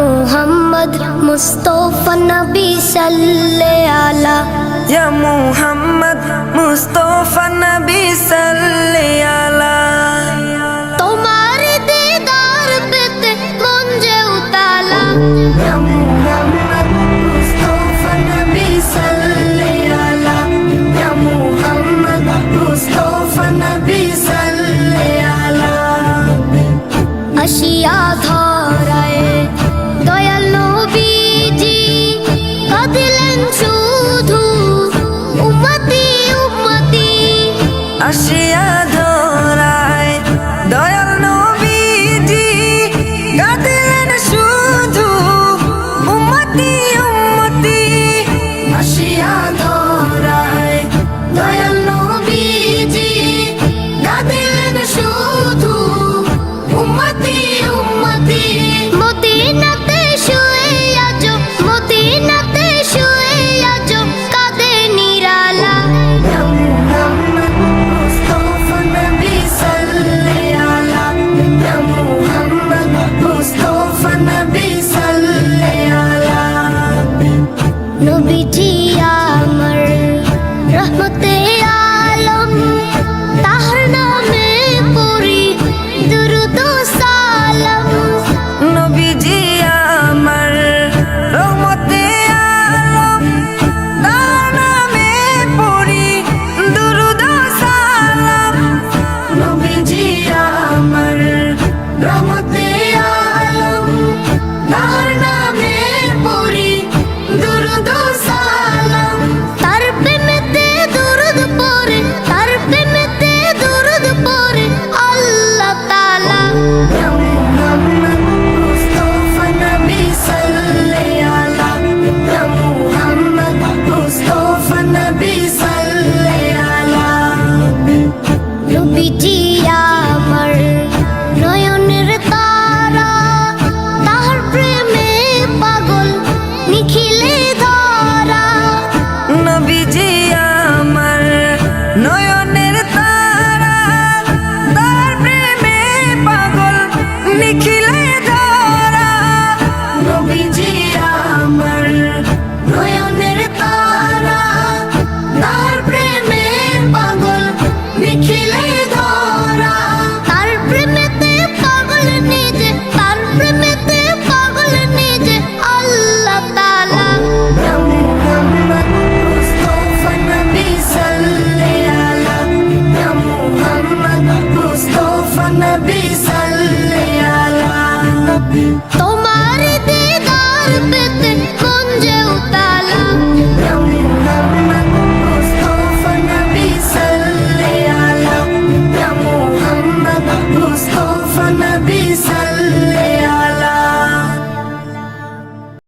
মোহাম্মদ মুস্তফা নবী সাল্লে আলা। ইয়া মোহাম্মদ আসিয়া ধরায়। দয়াল নবীজি গাদিলেন শুধু উম্মতি উম্মতি। আসিয়া নয় আমার নয়নের তারা। তার প্রেমে পাগল নিখিলে আমার Mustafa Nabi.